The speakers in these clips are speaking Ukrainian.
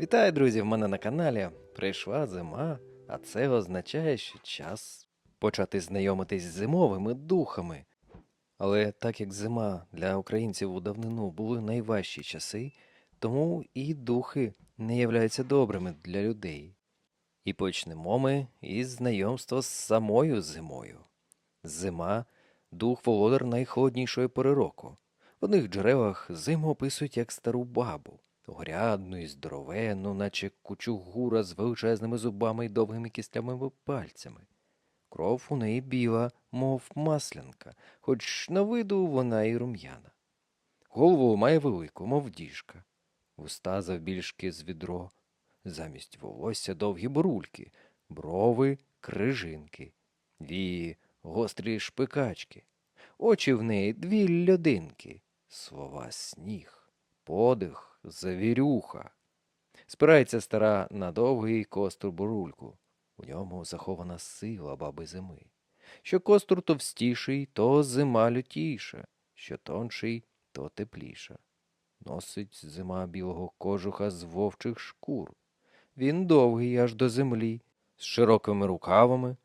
Вітаю, друзі! В мене на каналі. Прийшла зима, а це означає, що час почати знайомитись з зимовими духами. Але так як зима для українців у давнину були найважчі часи, тому і духи не являються добрими для людей. І почнемо ми із знайомства з самою зимою. Зима дух володар найхолоднішої пори року. В одних джерелах зиму описують як стару бабу, грядну і здоровенну, наче кучугура з величезними зубами і довгими кістлявими пальцями. Кров у неї біла, мов маслянка, хоч на виду вона і рум'яна. Голову має велику, мов діжка, вуста завбільшки з відро, замість волосся довгі бурульки, брови крижинки, вії гострі шпикачки, очі в неї дві льодинки, слова сніг, подих, завірюха. Спирається стара на довгий костур бурульку. У ньому захована сила баби зими. Що костур товстіший, то зима лютіша, що тонший, то тепліша. Носить зима білого кожуха з вовчих шкур. Він довгий аж до землі, з широкими рукавами.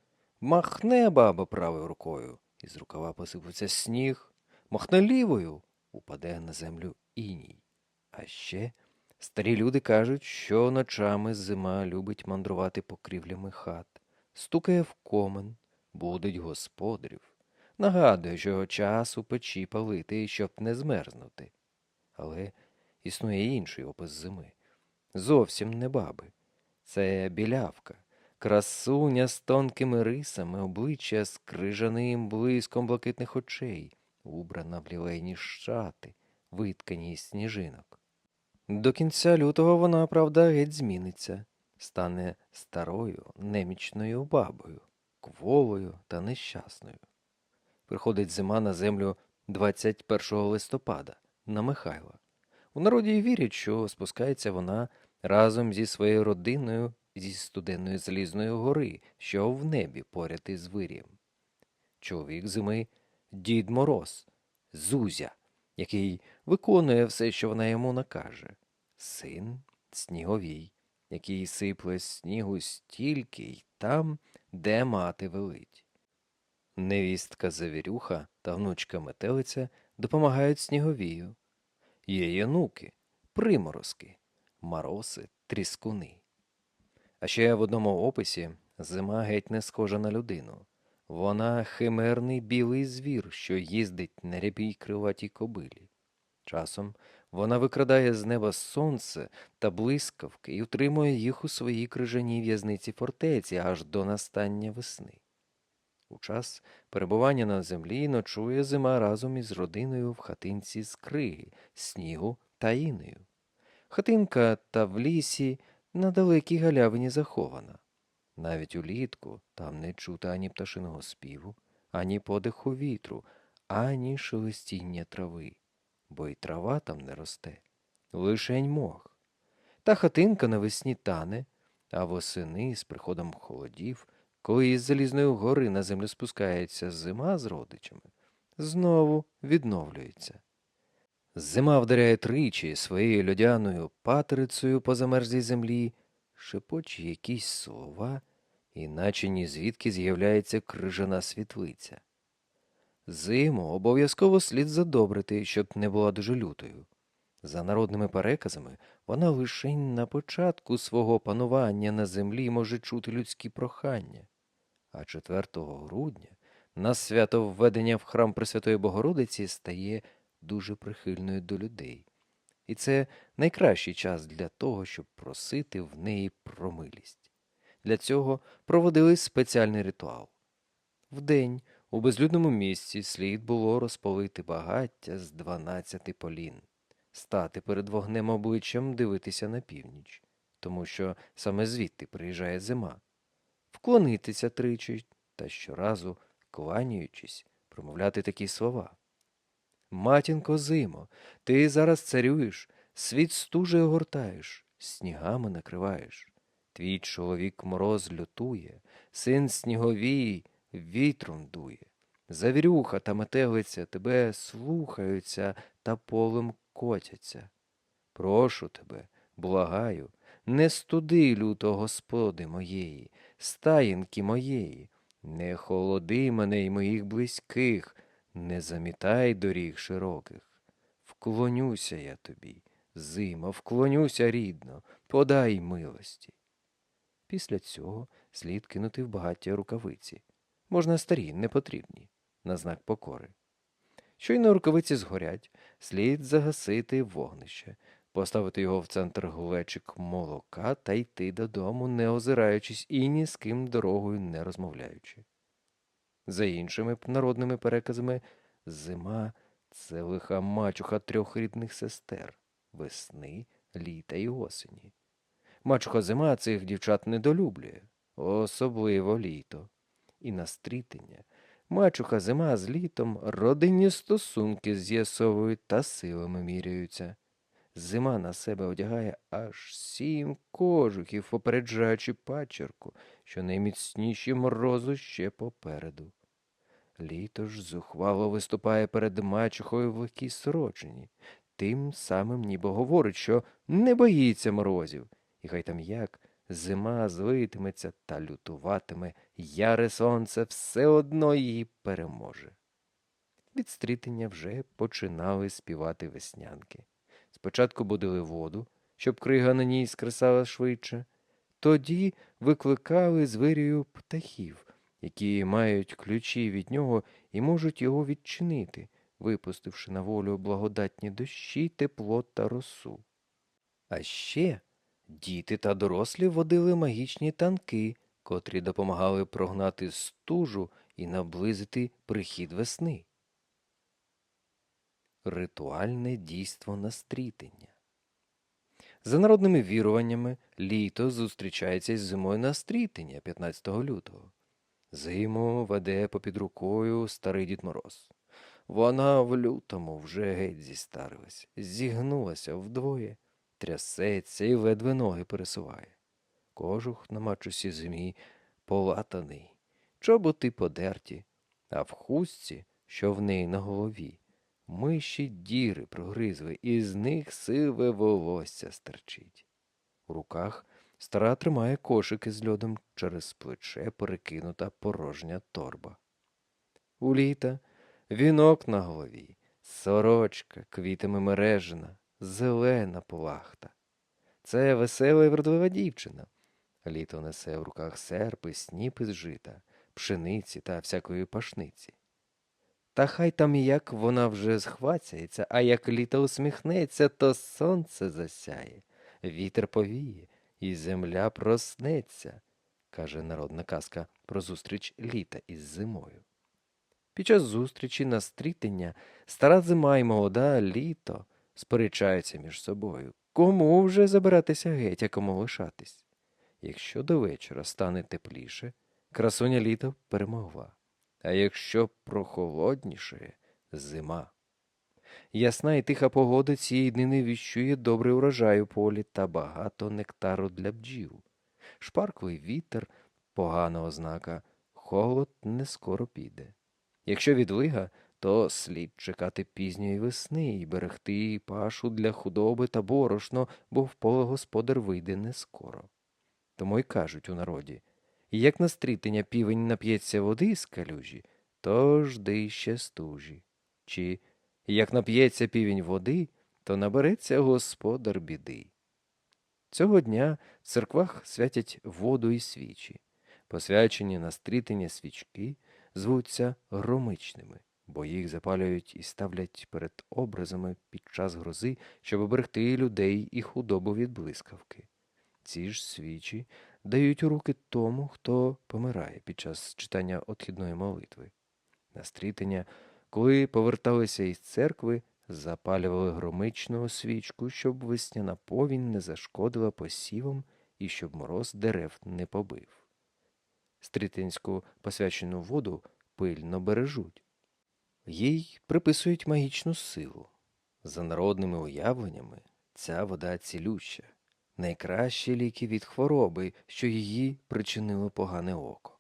Махне баба правою рукою, і з рукава посипеться сніг, махне лівою, упаде на землю іній. А ще старі люди кажуть, що ночами зима любить мандрувати покрівлями хат, стукає в комен, будить господарів, нагадує, що його час у печі палити, щоб не змерзнути. Але існує інший опис зими. Зовсім не баби. Це білявка, красуня з тонкими рисами, обличчя з крижаним блиском блакитних очей, убрана в лілейні шати, виткані із сніжинок. До кінця лютого вона, правда, геть зміниться, стане старою, немічною бабою, кволою та нещасною. Приходить зима на землю 21 листопада на Михайла. У народі вірять, що спускається вона разом зі своєю родиною зі студенної залізної гори, що в небі поряд із вирієм. Чоловік зими Дід Мороз, Зузя, який виконує все, що вона йому накаже. Син Сніговій, який сипле снігу стільки й там, де мати велить. Невістка Завірюха та внучка Метелиця допомагають Сніговію. Є й онуки, приморозки, мароси, тріскуни. А ще в одному описі зима геть не схожа на людину. Вона химерний білий звір, що їздить на рябій крилатій кобилі. Часом вона викрадає з неба сонце та блискавки і утримує їх у своїй крижаній в'язниці фортеці аж до настання весни. У час перебування на землі ночує зима разом із родиною в хатинці з криги, снігу та інею. Хатинка та в лісі на далекій галявині захована. Навіть улітку там не чути ані пташиного співу, ані подиху вітру, ані шелестіння трави, бо й трава там не росте, лишень мох. Та хатинка навесні тане, а восени з приходом холодів, коли із залізної гори на землю спускається зима з родичами, знову відновлюється. Зима вдаряє тричі своєю льодяною патерицею по замерзлій землі, шепоче якісь слова, іначе ні звідки з'являється крижана світлиця. Зиму обов'язково слід задобрити, щоб не була дуже лютою. За народними переказами, вона лише на початку свого панування на землі може чути людські прохання, а 4 грудня на свято введення в храм Пресвятої Богородиці стає дуже прихильною до людей. І це найкращий час для того, щоб просити в неї про милість. Для цього проводили спеціальний ритуал. Вдень у безлюдному місці слід було розпалити багаття з дванадцяти полін, стати перед вогнем обличчям дивитися на північ, тому що саме звідти приїжджає зима, вклонитися тричі та щоразу, кланяючись, промовляти такі слова. Матінко зимо, ти зараз царюєш, світ стуже огортаєш, снігами накриваєш. Твій чоловік мороз лютує, син сніговій вітром дує. Завірюха та метелиця тебе слухаються та полем котяться. Прошу тебе, благаю, не студи люто господи моєї, стаєнки моєї, не холоди мене й моїх близьких, не замітай доріг широких. Вклонюся я тобі, зима, вклонюся рідно, подай милості. Після цього слід кинути в багаття рукавиці. Можна старі, непотрібні, на знак покори. Щойно рукавиці згорять, слід загасити вогнище, поставити його в центр глечик молока та йти додому, не озираючись і ні з ким дорогою не розмовляючи. За іншими народними переказами, зима це лиха мачуха трьох рідних сестер весни, літа і осені. Мачуха зима цих дівчат недолюблює, особливо літо. І на стрітення мачуха зима з літом родинні стосунки з'ясовують та силами міряються. Зима на себе одягає аж сім кожухів, попереджаючи пачерку, що найміцніші морозу ще попереду. Літо ж зухвало виступає перед мачухою в легкій сорочині, тим самим ніби говорить, що не боїться морозів, і хай там як, зима злитиметься та лютуватиме, яре сонце все одно її переможе. Від стрітення вже починали співати веснянки. Спочатку будили воду, щоб крига на ній скресала швидше, тоді викликали з птахів, які мають ключі від нього і можуть його відчинити, випустивши на волю благодатні дощі, тепло та росу. А ще діти та дорослі водили магічні танки, котрі допомагали прогнати стужу і наблизити прихід весни. Ритуальне дійство настрітення. За народними віруваннями, літо зустрічається із зимою на стрітення 15 лютого. Зиму веде попід рукою старий Дід Мороз. Вона в лютому вже геть зістарилась, зігнулася вдвоє, трясеться і ледве ноги пересуває. Кожух на мачусі зимі полатаний, чоботи подерті, а в хустці, що в неї на голові, миші діри прогризли, і з них сиве волосся стерчить. У руках стара тримає кошики з льодом через плече перекинута порожня торба. У літа вінок на голові, сорочка квітами мережена, зелена плахта. Це весела і вродлива дівчина. Літо несе в руках серпи, сніпи з жита, пшениці та всякої пашниці. Та хай там як вона вже схвацяється, а як літо усміхнеться, то сонце засяє, вітер повіє, і земля проснеться, каже народна казка про зустріч літа із зимою. Під час зустрічі на стрітення стара зима і молода літо сперечаються між собою. Кому вже забиратися геть, а кому лишатись? Якщо до вечора стане тепліше, красуня літа перемогла. А якщо прохолодніше зима. Ясна і тиха погода цієї днини віщує добрий урожай у полі та багато нектару для бджіл. Шпарклий вітер погана ознака, холод не скоро піде. Якщо відлига, то слід чекати пізньої весни і берегти пашу для худоби та борошно, бо в поле господар вийде не скоро. Тому й кажуть у народі як на стрітення півень нап'ється води з калюжі, то жди ще стужі. Чи як нап'ється півень води, то набереться господар біди. Цього дня в церквах святять воду і свічі. Посвячені на стрітення свічки звуться громичними, бо їх запалюють і ставлять перед образами під час грози, щоб оберегти людей і худобу від блискавки. Ці ж свічі дають у руки тому, хто помирає під час читання отхідної молитви. На стрітення, коли поверталися із церкви, запалювали громичну свічку, щоб весняна повінь не зашкодила посівам і щоб мороз дерев не побив. Стрітинську посвячену воду пильно бережуть. Їй приписують магічну силу. За народними уявленнями, ця вода цілюща, найкращі ліки від хвороби, що її причинило погане око.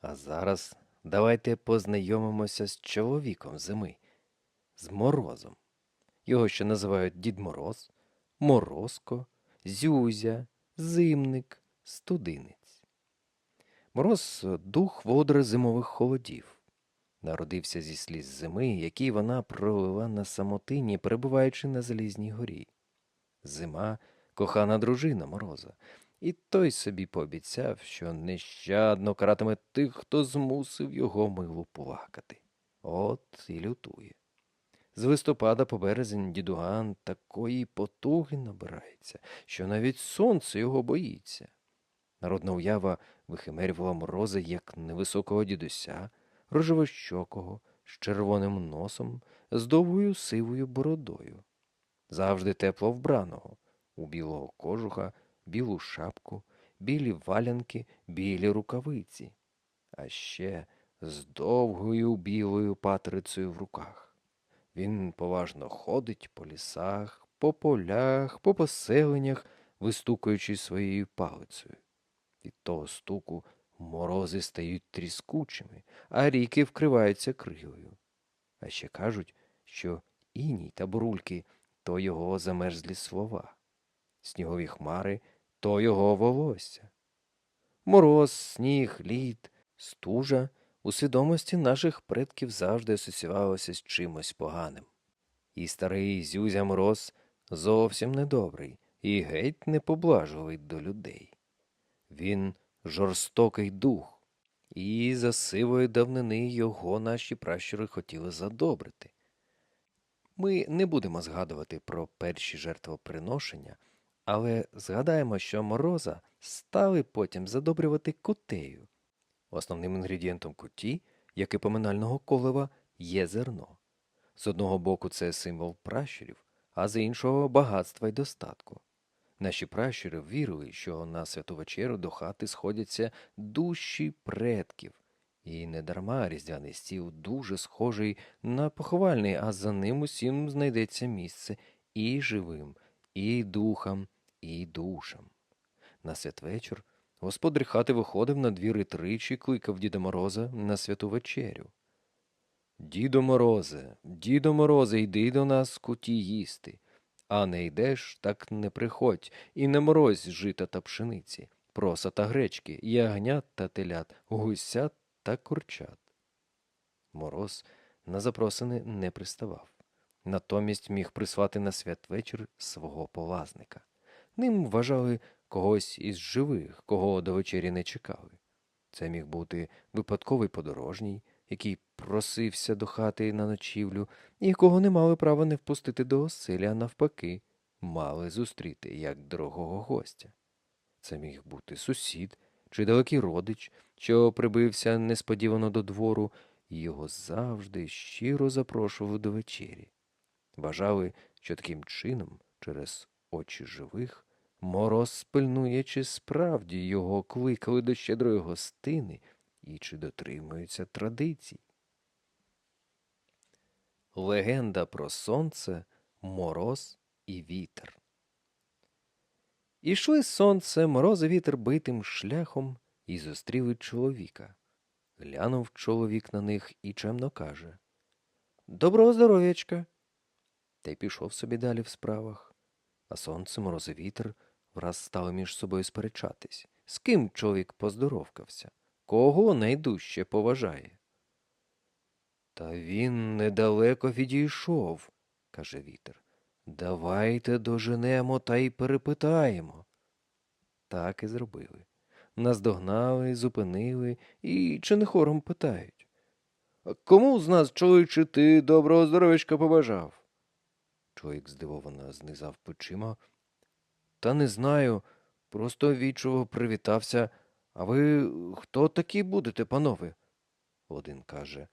А зараз давайте познайомимося з чоловіком зими, з морозом. Його ще називають Дід Мороз, Морозко, Зюзя, Зимник, Студинець. Мороз дух водори зимових холодів. Народився зі сліз зими, які вона пролила на самотині, перебуваючи на Залізній горі. Зима кохана дружина Мороза, і той собі пообіцяв, що нещадно каратиме тих, хто змусив його милу плакати. От і лютує. З листопада по березень дідуган такої потуги набирається, що навіть сонце його боїться. Народна уява вихимерювала мороза як невисокого дідуся, рожевощокого, з червоним носом, з довгою сивою бородою. Завжди тепло вбраного, у білого кожуха, білу шапку, білі валянки, білі рукавиці, а ще з довгою білою патрицею в руках. Він поважно ходить по лісах, по полях, по поселеннях, вистукуючи своєю палицею. Від того стуку морози стають тріскучими, а ріки вкриваються кригою. А ще кажуть, що іній та бурульки то його замерзлі слова, снігові хмари то його волосся. Мороз, сніг, лід, стужа у свідомості наших предків завжди асоціювалося з чимось поганим. І старий Зюзя Мороз зовсім недобрий і геть не поблажливий до людей. Він жорстокий дух, і за сивої давнини його наші пращури хотіли задобрити. Ми не будемо згадувати про перші жертвоприношення, але згадаємо, що мороза стали потім задобрювати кутею. Основним інгредієнтом куті, як і поминального колева, є зерно. З одного боку це символ пращурів, а з іншого багатства й достатку. Наші пращури вірили, що на святу вечерю до хати сходяться душі предків, і недарма різдвяний стіл дуже схожий на поховальний, а за ним усім знайдеться місце і живим, і духам, і душам. На святвечір господар хати виходив на двір і тричі кликав Діда Мороза на святу вечерю. Дідо Морозе, Дідо Морозе, йди до нас куті їсти. А не йдеш, так не приходь, і не морозь жита та пшениці, проса та гречки, ягнят та телят, гусят та курчат. Мороз на запросини не приставав. Натомість міг прислати на святвечір свого полазника. Ним вважали когось із живих, кого до вечері не чекали. Це міг бути випадковий подорожній, який просився до хати на ночівлю, і якого не мали права не впустити до оселя, а навпаки, мали зустріти як дорогого гостя. Це міг бути сусід чи далекий родич, що прибився несподівано до двору, і його завжди щиро запрошували до вечері. Вважали, що таким чином, через очі живих, мороз спильнує, чи справді його кликали до щедрої гостини і чи дотримуються традицій. Легенда про сонце, мороз і вітер. Ішли сонце, мороз і вітер битим шляхом і зустріли чоловіка. Глянув чоловік на них і чемно каже Доброго здоров'ячка. Та й пішов собі далі в справах. А сонце, мороз і вітер враз стали між собою сперечатись. З ким чоловік поздоровкався? Кого найдужче поважає? Та він недалеко відійшов, каже вітер. Давайте доженемо та й перепитаємо. Так і зробили. Наздогнали, зупинили і чи не хором питають. Кому з нас, чоловіче, ти доброго здоров'ячка побажав? Чоловік здивовано знизав плечима. Та не знаю, просто вічово привітався. А ви хто такі будете, панове? Один каже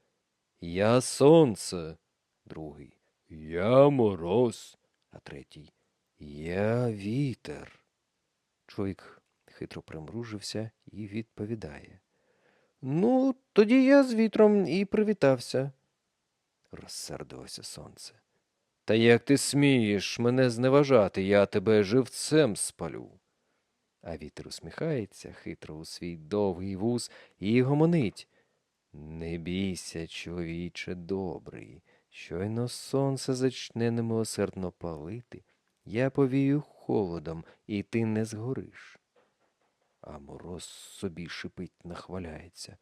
Я сонце, другий Я мороз, а третій Я вітер. Чоловік хитро примружився і відповідає. Ну, тоді я з вітром і привітався. Розсердилося сонце. Та як ти смієш мене зневажати, я тебе живцем спалю. А вітер усміхається хитро у свій довгий вуз і гомонить. Не бійся, чоловіче добрий, щойно сонце зачне немилосердно палити, я повію холодом, і ти не згориш. А мороз собі шипить, нахваляється.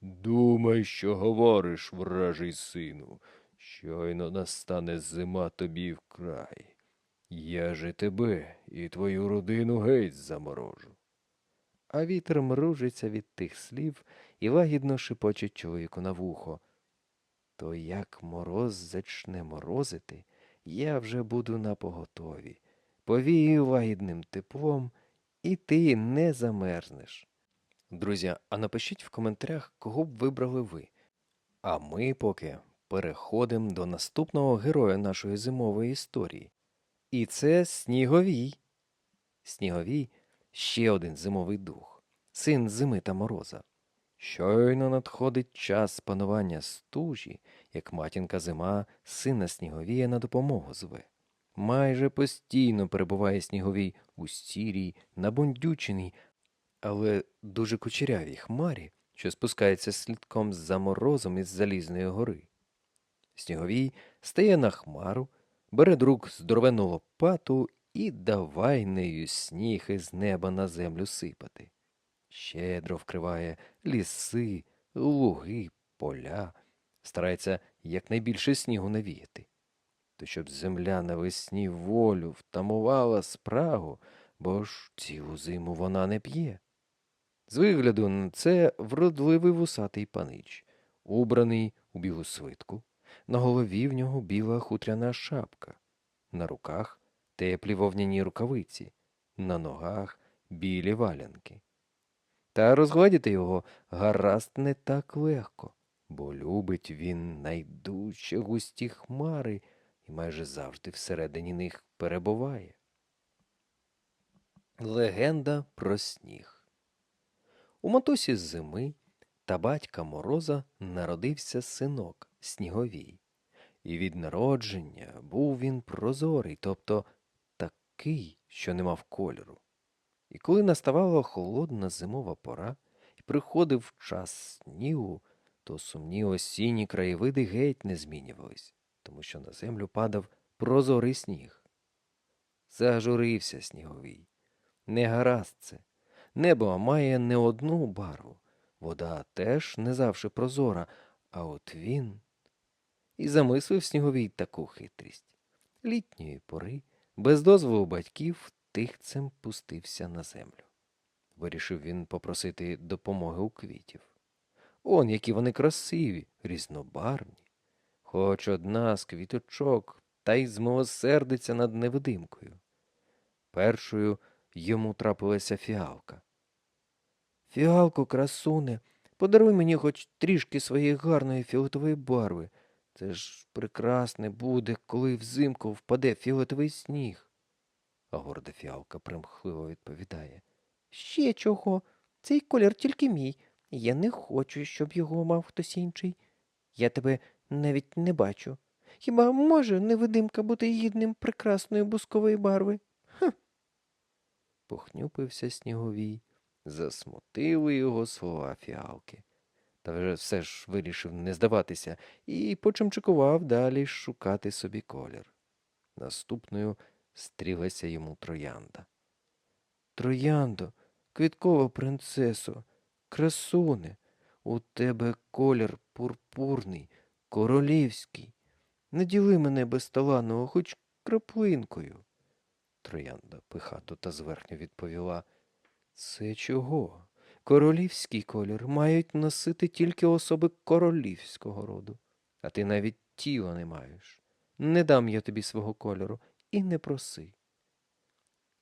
Думай, що говориш, вражий сину. Щойно настане зима тобі вкрай. Я же тебе і твою родину геть заморожу. А вітер мружиться від тих слів і лагідно шипоче чоловіку на вухо. То як мороз зачне морозити, я вже буду на поготові. Повію лагідним теплом, і ти не замерзнеш. Друзі, а напишіть в коментарях, кого б вибрали ви. А ми поки переходимо до наступного героя нашої зимової історії. І це Сніговій. Сніговій ще один зимовий дух, син зими та мороза. Щойно надходить час панування стужі, як матінка зима сина Сніговія на допомогу зве. Майже постійно перебуває Сніговій у сірій, набундюченій, але дуже кучерявій хмарі, що спускається слідком за морозом із залізної гори. Сніговій стає на хмару, бере до рук здоровену лопату і давай нею сніг із неба на землю сипати. Щедро вкриває ліси, луги, поля, старається якнайбільше снігу навіяти. То щоб земля навесні волю втамувала спрагу, бо ж цілу зиму вона не п'є. З вигляду на це вродливий вусатий панич, убраний у білу свитку, на голові в нього біла хутряна шапка, на руках теплі вовняні рукавиці, на ногах білі валянки. Та розгладіти його гаразд не так легко, бо любить він найдужче густі хмари і майже завжди всередині них перебуває. Легенда про сніг. У матусі зими та батька Мороза народився синок Сніговій. І від народження був він прозорий, тобто такий, що не мав кольору. І коли наставала холодна зимова пора і приходив час снігу, то сумні осінні краєвиди геть не змінювались, тому що на землю падав прозорий сніг. Зажурився сніговій. Не гаразд це. Небо має не одну барву, вода теж не завжди прозора, а от він. І замислив сніговій таку хитрість. Літньої пори, без дозволу батьків, тихцем пустився на землю. Вирішив він попросити допомоги у квітів. Он, які вони красиві, різнобарвні. Хоч одна з квіточок та й змилосердиться над невидимкою. Першою йому трапилася фіалка. Фіалко, красуне, подаруй мені хоч трішки своєї гарної фіолетової барви. Це ж прекрасне буде, коли взимку впаде фіолетовий сніг. А горда фіалка примхливо відповідає. Ще чого? Цей колір тільки мій. Я не хочу, щоб його мав хтось інший. Я тебе навіть не бачу. Хіба може невидимка бути гідним прекрасної бускової барви? Хм. Похнюпився сніговій. Засмутили його слова фіалки. Та вже все ж вирішив не здаватися і почимчикував далі шукати собі колір. Наступною стрілася йому троянда. Трояндо, квіткова принцесо, красуне, у тебе колір пурпурний, королівський. Не діли мене безталанного хоч краплинкою. Троянда пихато та зверхньо відповіла. Це чого? Королівський колір мають носити тільки особи королівського роду, а ти навіть тіла не маєш. Не дам я тобі свого кольору і не проси.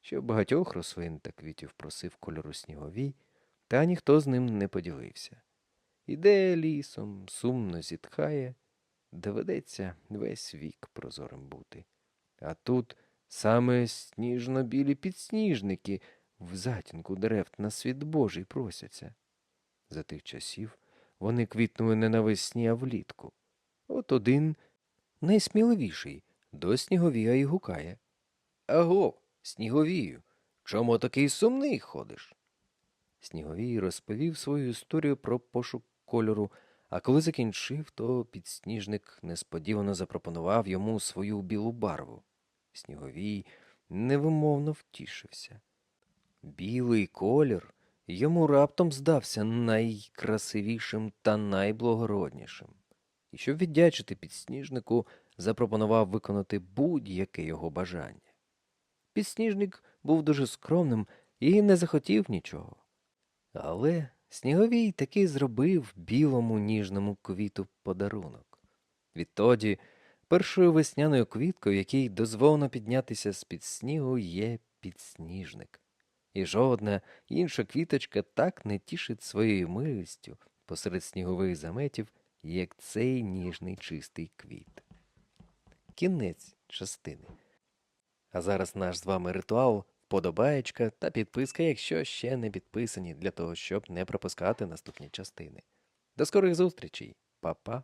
Що багатьох рослин та квітів просив кольору сніговій, та ніхто з ним не поділився. Іде лісом, сумно зітхає, доведеться весь вік прозорим бути. А тут саме сніжно-білі підсніжники в затінку дерев на світ Божий просяться. За тих часів вони квітнули не навесні, а влітку. От один найсміливіший до сніговія й гукає. Аго, сніговію, чому такий сумний ходиш? Сніговій розповів свою історію про пошук кольору, а коли закінчив, то підсніжник несподівано запропонував йому свою білу барву. Сніговій невимовно втішився. Білий колір йому раптом здався найкрасивішим та найблагороднішим. І щоб віддячити підсніжнику, запропонував виконати будь-яке його бажання. Підсніжник був дуже скромним і не захотів нічого. Але Сніговій таки зробив білому ніжному квіту подарунок. Відтоді першою весняною квіткою, якій дозволено піднятися з-під снігу, є підсніжник. І жодна інша квіточка так не тішить своєю милістю посеред снігових заметів, як цей ніжний чистий квіт. Кінець частини. А зараз наш з вами ритуал, вподобаєчка та підписка, якщо ще не підписані, для того, щоб не пропускати наступні частини. До скорих зустрічей, Па-па!